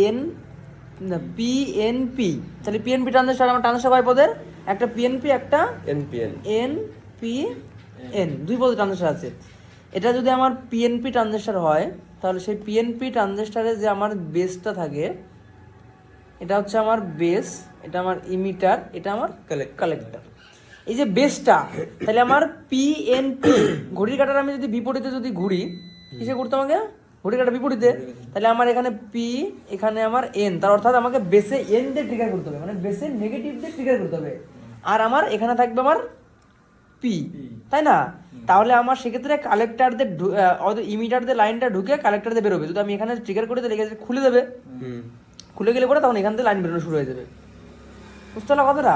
N P N P তাহলে PNP transistor আমার transistor কয় পদের। একটা পিএনপি একটা এনপিএন এন পি এন দুই পদের ট্রানজিস্টার আছে। এটা যদি আমার পিএনপি ট্রানজিস্টার হয় তাহলে সেই পিএনপি ট্রানজিস্টারে যে আমার বেসটা থাকে এটা হচ্ছে আমার বেস এটা আমার ইমিটার এটা আমার. কালেক্টর এই যে বেসটা তাহলে আমার পিএনপি ঘড়ির কাটার আমি যদি বিপরীতে যদি ঘুরি কিসে ঘুরতে আমাকে ঘড়ির কাটা বিপরীতে তাহলে আমার এখানে পি এখানে আমার এন তার অর্থাৎ আমাকে বেসে এন দিয়ে ট্রিগার করতে হবে মানে বেসে নেগেটিভ দিয়ে ট্রিগার করতে হবে। আর আমার এখানে থাকবে আমার পি তাই না? তাহলে আমার সেক্ষেত্রে কালেক্টারদের দিয়ে ইমিটার দিয়ে লাইনটা ঢুকে কালেক্টারদের বেরোবে। যদি আমি এখানে ট্রিগার করে তাহলে এখানে খুলে দেবে। খুলে গেলে পরে তখন এখান থেকে লাইন বেরোনো শুরু হয়ে যাবে। বুঝতে পারল কথাটা?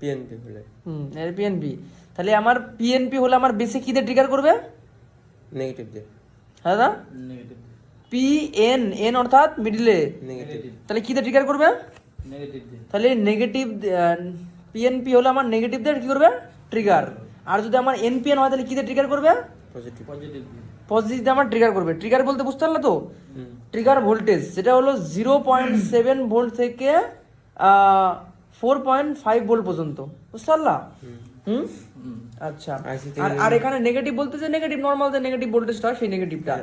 পিএনপি হলে। হুম এর পিএনপি তাহলে আমার পিএনপি হলে আমার বেসে কি দিয়ে ট্রিগার করবে? নেগেটিভ দিয়ে। হ্যাঁ দাদা? নেগেটিভ পি এন এন অর্থাৎ মিডিলে নেগেটিভ তাহলে কি দিয়ে ট্রিগার করবে? নেগেটিভ দিয়ে। তাহলে নেগেটিভ পিএনপি হলে আমার নেগেটিভ দিয়ে কি করবে? ট্রিগার আর যদি আমার এনপিএন হয় তাহলে কি দিয়ে ট্রিগার করবে? পজিটিভ পজিটিভ দিয়ে। পজিটিভ আমার ট্রিগার করবে। ট্রিগার বলতে বুঝতে পারলে তো? ট্রিগার ভোল্টেজ সেটা হলো জিরো পয়েন্ট সেভেন ভোল্ট থেকে ফোর পয়েন্ট ফাইভ ভোল্ট পর্যন্ত। বুঝতে পারলা? হুম। আচ্ছা। আর আর এখানে নেগেটিভ বলতে যে নেগেটিভ নর্মাল যে নেগেটিভ ভোল্টেজটা সেই নেগেটিভটা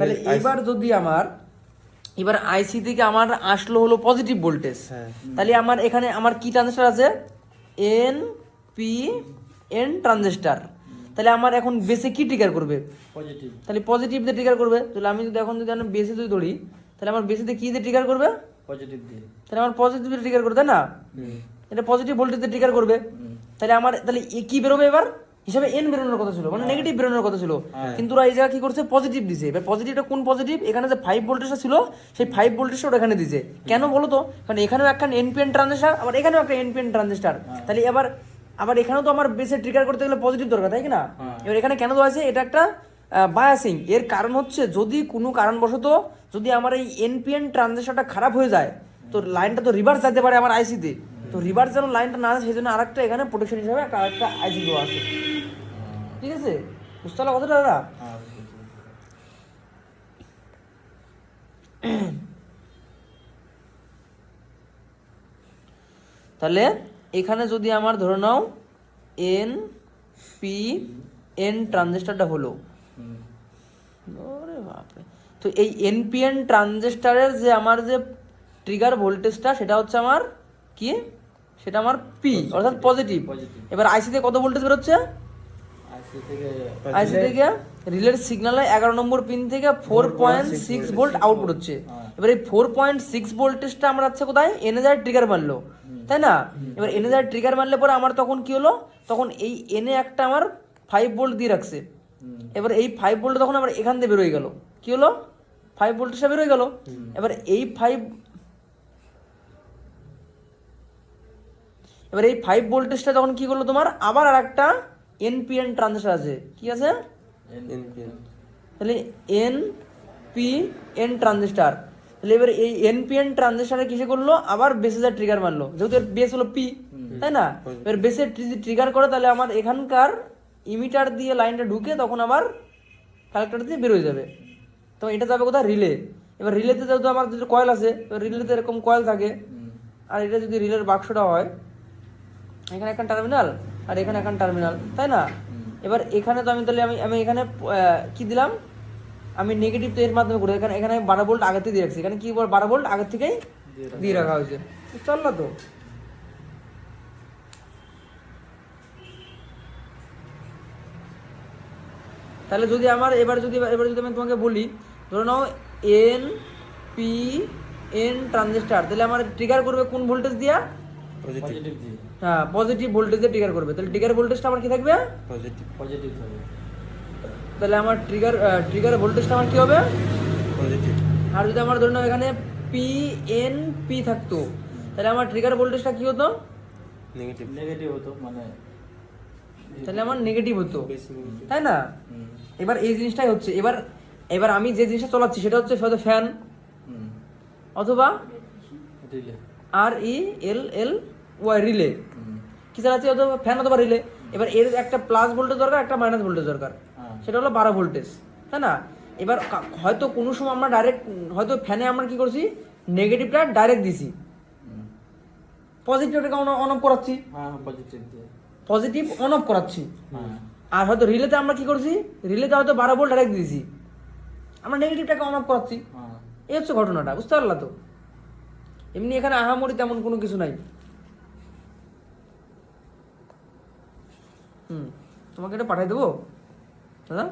তাহলে এবার যদি আমার এবার আইসি থেকে আমার আসলো হলো পজিটিভ ভোল্টেজ হ্যাঁ। তাহলে আমার এখানে আমার কি ট্রানজিস্টার আছে? এন পি এন ট্রানজিস্টার তাহলে আমার এখন বেসে কি ট্রিগার করবে? পজিটিভ তাহলে পজিটিভ দিয়ে ট্রিগার করবে। তাহলে আমি যদি এখন যদি আমি বেসে যদি ধরি তাহলে আমার বেসিতে কি দিয়ে ট্রিগার করবে? পজিটিভ দিয়ে তাহলে আমার পজিটিভ ট্রিগার করবে না? এটা পজিটিভ ভোল্টেজ ট্রিগার করবে। তাহলে আমার তাহলে কি বেরোবে এবার? হিসাবে এন বেরোনোর কথা ছিল মানে নেগেটিভ বেরোনোর কথা ছিল। হ্যাঁ। কিন্তু ওরা এই জায়গায় কি করছে? পজিটিভ দিছে। এবার পজিটিভটা কোন পজিটিভ এখানে যে ফাইভ ভোল্টেজটা ছিল সেই ফাইভ ভোল্টেজটা ওরা এখানে দিছে। কেন বলো তো কারণ এখানেও একটা এনপিএন ট্রানজিস্টার আবার এখানেও একটা এনপিএন ট্রানজিস্টার তাহলে এবার আবার এখানেও তো আমার বেসে ট্রিগার করতে গেলে পজিটিভ দরকার তাই না? হ্যাঁ। এবার এখানে কেন দেওয়া আছে এটা একটা বায়াসিং এর কারণ হচ্ছে যদি কোনো কারণবশত যদি আমার এই এনপিএন ট্রানজিস্টারটা খারাপ হয়ে যায়, তো লাইনটা তো রিভার্স যেতে পারে আমার আইসিতে তো। রিভার্স যেন লাইনটা না যায় সেই জন্য আরেকটা এখানে প্রোটেকশন হিসাবে একটা আরেকটা আইসি দেওয়া আছে। ঠিক আছে? বুঝতে পারল কথাটা, দাদা? তাহলে এখানে যদি আমার ধরে নাও এন পি এন ট্রানজিস্টারটা হলো ওরে বাপরে। তো এই এনপিএন ট্রানজিস্টারের যে আমার যে ট্রিগার ভোল্টেজটা সেটা হচ্ছে আমার কি? সেটা আমার পি অর্থাৎ পজিটিভ এবার আইসিতে কত ভোল্টেজ বেরোচ্ছে? আইসি থেকে রিলের সিগনালে এগারো নম্বর পিন থেকে four point six volt output হচ্ছে। এবার এই ফোর পয়েন্ট সিক্স ভোল্টেজটা আমার যাচ্ছে কোথায়? এনএজার ট্রিগার মারলো। তাই না? এবার এনএজার ট্রিগার মারলে পরে আমার তখন কি হলো? তখন এই এনে একটা আমার ফাইভ ভোল্ট দিয়ে রাখছে। এবার এই ফাইভ ভোল্ট তখন আবার এখান দিয়ে বেরোয় গেল। কি হলো? ফাইভ ভোল্টেজটা বেরোয় গেল। এবার এই ফাইভ এবার এই ফাইভ ভোল্টেজটা তখন কি করল তোমার? আবার আর একটা এনপিএন ট্রানজিস্টার আছে। কি আছে? তাহলে এন পি এন ট্রানজিস্টার তাহলে এবার এই এনপিএন ট্রানজিস্টারে কিসে করল? আবার বেসে ট্রিগার মারলো। যেহেতু এর বেস হলো পি তাই না? এবার বেসের ট্রিগার করে তাহলে আমার এখানকার ইমিটার দিয়ে লাইনটা ঢুকে তখন আবার কালেক্টর দিয়ে বেরোয় যাবে। তো এটা যাবে কোথায়? রিলে এবার রিলেতে যেহেতু আমার যদি কয়েল আছে এবার রিলেতে এরকম কয়েল থাকে। আর এটা যদি রিলের বাক্সটা হয় এখানে একটা টার্মিনাল আর এখানে একটা টার্মিনাল তাই না? এবার এখানে তো আমি তাহলে আমি আমি এখানে কি দিলাম? আমি নেগেটিভ তো এর মাধ্যমে করে এখানে এখানে আমি বারো ভোল্ট আগে থেকে দিয়ে রাখছি। এখানে কি বল? বারো ভোল্ট আগে থেকেই দিয়ে রাখা হয়েছে। চল না তো? তাহলে যদি আমার এবার যদি এবার যদি আমি তোমাকে বলি ধরে নাও এন পি এন ট্রানজিস্টার তাহলে আমার ট্রিগার করবে কোন ভোল্টেজ দিয়া? পজিটিভ হ্যাঁ পজিটিভ ভোল্টেজে ট্রিগার করবে। তাহলে ট্রিগার ভোল্টেজটা আমার কি থাকবে? পজিটিভ পজিটিভ হবে তাহলে আমার ট্রিগার ট্রিগার ভোল্টেজটা আমার কি হবে? পজিটিভ আর যদি আমার ধরে নাও এখানে পি এন পি থাকতো তাহলে আমার ট্রিগার ভোল্টেজটা কি হতো? নেগেটিভ নেগেটিভ হতো মানে তাহলে আমার নেগেটিভ হতো। তাই না? এবার এই জিনিসটাই হচ্ছে। এবার এবার আমি যে জিনিসটা চালাচ্ছি সেটা হচ্ছে হয়তো ফ্যান অথবা আর ই এল এল ওয়াই রিলে কি চালাচ্ছি? অথবা ফ্যান অথবা রিলে এবার এর একটা প্লাস ভোল্টেজ দরকার একটা মাইনাস ভোল্টেজ দরকার। হ্যাঁ। সেটা হলো বারো ভোল্টেজ তাই না? এবার হয়তো কোনো সময় আমরা ডাইরেক্ট হয়তো ফ্যানে আমরা কি করছি? নেগেটিভটা ডাইরেক্ট দিছি। হুম। পজিটিভটাকে অন অফ করাচ্ছি। হ্যাঁ পজিটিভ দিয়ে পজিটিভ অন অফ করাচ্ছি। হ্যাঁ। আর হয়তো রিলেতে আমরা কি করছি? রিলেতে হয়তো বারো ভোল্ট ডাইরেক্ট দিয়েছি। আমরা নেগেটিভটাকে অন অফ করাচ্ছি। হ্যাঁ। এই হচ্ছে ঘটনাটা বুঝতে পারলা তো? এমনি এখানে আহামরি তেমন কোনো কিছু নাই। হুম তোমাকে এটা পাঠাই দেবো? দাদা?